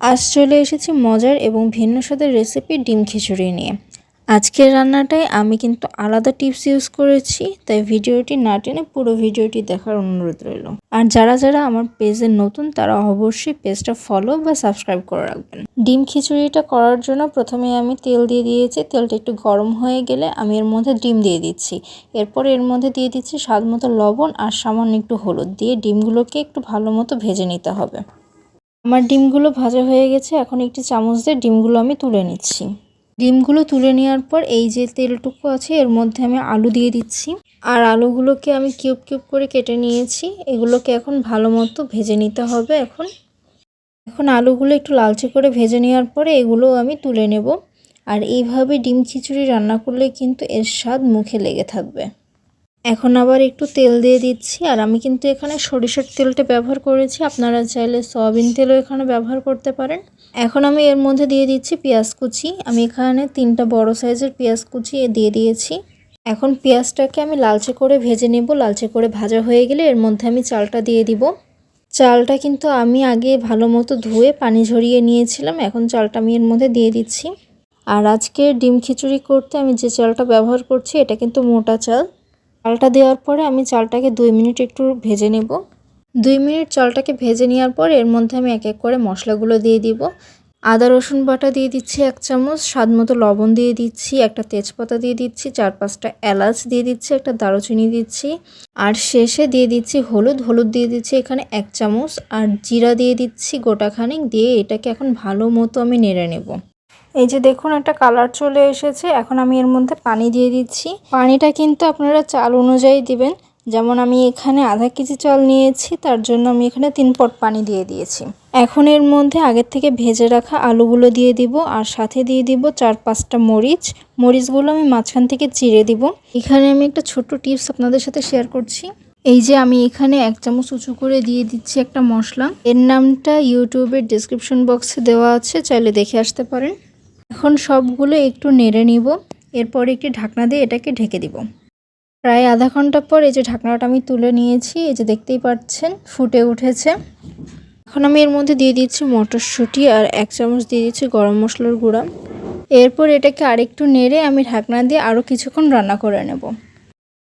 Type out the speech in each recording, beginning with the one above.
আজ চলে এসেছি মজার এবং ভিন্ন স্বাদের রেসিপি ডিম খিচুড়ি নিয়ে। আজকের রান্নাটায় আমি কিন্তু আলাদা টিপস ইউজ করেছি, তাই ভিডিওটি না টেনে পুরো ভিডিওটি দেখার অনুরোধ রইল। আর যারা যারা আমার পেজে নতুন, তারা অবশ্যই পেজটা ফলো বা সাবস্ক্রাইব করে রাখবেন। ডিম খিচুড়িটা করার জন্য প্রথমে আমি তেল দিয়ে দিয়েছি। তেলটা একটু গরম হয়ে গেলে আমি এর মধ্যে ডিম দিয়ে দিচ্ছি। এরপর এর মধ্যে দিয়ে দিচ্ছি স্বাদ মতো লবণ আর সামান্য একটু হলুদ দিয়ে ডিমগুলোকে একটু ভালো মতো ভেজে নিতে হবে। আমার ডিমগুলো ভাজা হয়ে গেছে, এখন একটি চামচ দিয়ে ডিমগুলো আমি তুলে নিচ্ছি। ডিমগুলো তুলে নেওয়ার পর এই যে তেলটুকু আছে, এর মধ্যে আমি আলু দিয়ে দিচ্ছি। আর আলুগুলোকে আমি কিউব কিউব করে কেটে নিয়েছি। এগুলোকে এখন ভালো মতো ভেজে নিতে হবে এখন। এখন আলুগুলো একটু লালচে করে ভেজে নেওয়ার পরে এগুলো আমি তুলে নেব। আর এইভাবে ডিম খিচুড়ি রান্না করলে কিন্তু এর স্বাদ মুখে লেগে থাকবে। এখন আবার একটু তেল দিয়ে দিচ্ছি। আর আমি কিন্তু এখানে সরিষার তেলটা ব্যবহার করেছি। আপনারা চাইলে সয়াবিন তেলও এখানে ব্যবহার করতে পারেন। এখন আমি এর মধ্যে দিয়ে দিচ্ছি পেঁয়াজ কুচি। আমি এখানে তিনটা বড় সাইজের পেঁয়াজ কুচি দিয়ে দিয়েছি। এখন পেঁয়াজটাকে আমি লালচে করে ভেজে নেব। লালচে করে ভাজা হয়ে গেলে এর মধ্যে আমি চালটা দিয়ে দিব। চালটা কিন্তু আমি আগে ভালো মতো ধুয়ে পানি ঝরিয়ে নিয়েছিলাম। এখন চালটা আমি এর মধ্যে দিয়ে দিচ্ছি। আর আজকে ডিম খিচুড়ি করতে আমি যে চালটা ব্যবহার করছি, এটা কিন্তু মোটা চাল। চালটা দেওয়ার পরে আমি চালটাকে দুই মিনিট একটু ভেজে নেব। দুই মিনিট চালটাকে ভেজে নেওয়ার পর এর মধ্যে আমি এক এক করে মশলাগুলো দিয়ে দিব। আদা, রসুন বাটা দিয়ে দিচ্ছি এক চামচ, স্বাদ মতো লবণ দিয়ে দিচ্ছি, একটা তেজপাতা দিয়ে দিচ্ছি, চার পাঁচটা এলাচ দিয়ে দিচ্ছি, একটা দারুচিনি দিচ্ছি। আর শেষে দিয়ে দিচ্ছি হলুদ হলুদ দিয়ে দিচ্ছি এখানে এক চামচ। আর জিরা দিয়ে দিচ্ছি গোটাখানিক দিয়ে এটাকে এখন ভালো মতো আমি নেড়ে নেব। এই যে দেখুন, একটা কালার চলে এসেছে। এখন আমি এর মধ্যে পানি দিয়ে দিচ্ছি। পানিটা কিন্তু আপনারা চাল অনুযায়ী দিবেন। যেমন আমি এখানে আধা কেজি চাল নিয়েছি, তার জন্য আমি এখানে তিন পট পানি দিয়ে দিয়েছি। এখন এর মধ্যে আগের থেকে ভেজে রাখা আলুগুলো দিয়ে দিব, আর সাথে দিয়ে দিব চার পাঁচটা মরিচ। মরিচগুলো আমি মাঝখান থেকে চিড়ে দিব। এখানে আমি একটা ছোট্ট টিপস আপনাদের সাথে শেয়ার করছি। এই যে আমি এখানে এক চামচ উঁচু করে দিয়ে দিচ্ছি একটা মশলা। এর নামটা ইউটিউবের ডিসক্রিপশন বক্সে দেওয়া আছে, চাইলে দেখে আসতে পারেন। এখন সবগুলো একটু নেড়ে নিব, এরপর একটি ঢাকনা দিয়ে এটাকে ঢেকে দিব। প্রায় আধা ঘণ্টা পর এই যে ঢাকনাটা আমি তুলে নিয়েছি, এই যে দেখতেই পাচ্ছেন, ফুটে উঠেছে। এখন আমি এর মধ্যে দিয়ে দিচ্ছি মটরশুঁটি আর এক চামচ দিয়ে দিচ্ছি গরম মশলার গুঁড়া। এরপর এটাকে আরেকটু নেড়ে আমি ঢাকনা দিয়ে আরও কিছুক্ষণ রান্না করে নেব।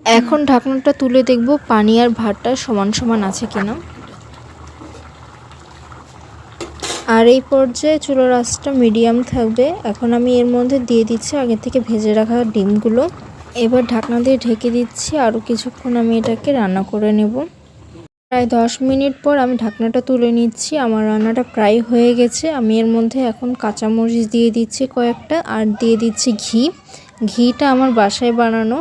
এখন ঢাকনাটা তুলে দেখব পানি আর ভাতটা সমান সমান আছে কিনা। আর এই পর্যায়ে চুলোর আঁচটা মিডিয়াম থাকবে। এখন আমি এর মধ্যে দিয়ে দিচ্ছি আগে থেকে ভেজে রাখা ডিমগুলো। এবার ঢাকনা দিয়ে ঢেকে দিচ্ছি, আরও কিছুক্ষণ আমি এটাকে রান্না করে নেব। প্রায় দশ মিনিট পর আমি ঢাকনাটা তুলে নিচ্ছি। আমার রান্নাটা প্রায় হয়ে গেছে। আমি এর মধ্যে এখন কাঁচামরিচ দিয়ে দিচ্ছি কয়েকটা আর দিয়ে দিচ্ছি ঘি। ঘিটা আমার বাসায় বানানো।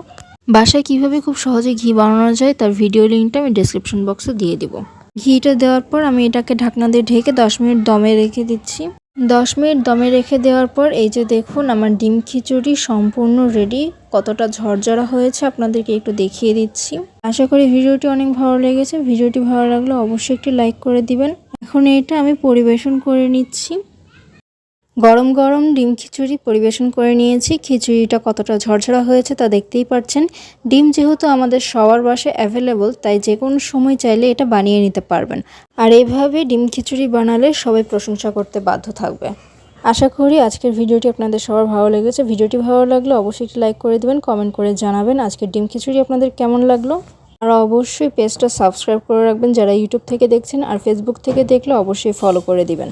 বাসায় কীভাবে খুব সহজে ঘি বানানো যায় তার ভিডিও লিঙ্কটা আমি ডিসক্রিপশন বক্সে দিয়ে দিব। ঘিটা দেওয়ার পর আমি এটাকে ঢাকনা দিয়ে ঢেকে দশ মিনিট দমে রেখে দিচ্ছি। দশ মিনিট দমে রেখে দেওয়ার পর এই যে দেখুন আমার ডিম খিচুড়ি সম্পূর্ণ রেডি কতটা ঝরঝরা হয়েছে আপনাদেরকে একটু দেখিয়ে দিচ্ছি। আশা করি ভিডিওটি অনেক ভালো লেগেছে। ভিডিওটি ভালো লাগলে অবশ্যই একটি লাইক করে দিবেন। এখন এটা আমি পরিবেশন করে নিচ্ছি। গরম গরম ডিম খিচুড়ি পরিবেশন করে নিয়েছি। খিচুড়িটা কতটা ঝরঝরা হয়েছে তা দেখতেই পাচ্ছেন ডিম যেহেতু আমাদের সবার বাসায় অ্যাভেলেবল তাই যে কোনো সময় চাইলে এটা বানিয়ে নিতে পারবেন। আর এইভাবে ডিম খিচুড়ি বানালে সবাই প্রশংসা করতে বাধ্য থাকবে। আশা করি আজকের ভিডিওটি আপনাদের সবার ভালো লেগেছে। ভিডিওটি ভালো লাগলে অবশ্যই একটি লাইক করে দেবেন কমেন্ট করে জানাবেন আজকের ডিম খিচুড়ি আপনাদের কেমন লাগল। আর অবশ্যই পেজটা সাবস্ক্রাইব করে রাখবেন যারা ইউটিউব থেকে দেখছেন আর ফেসবুক থেকে দেখলে অবশ্যই ফলো করে দিবেন।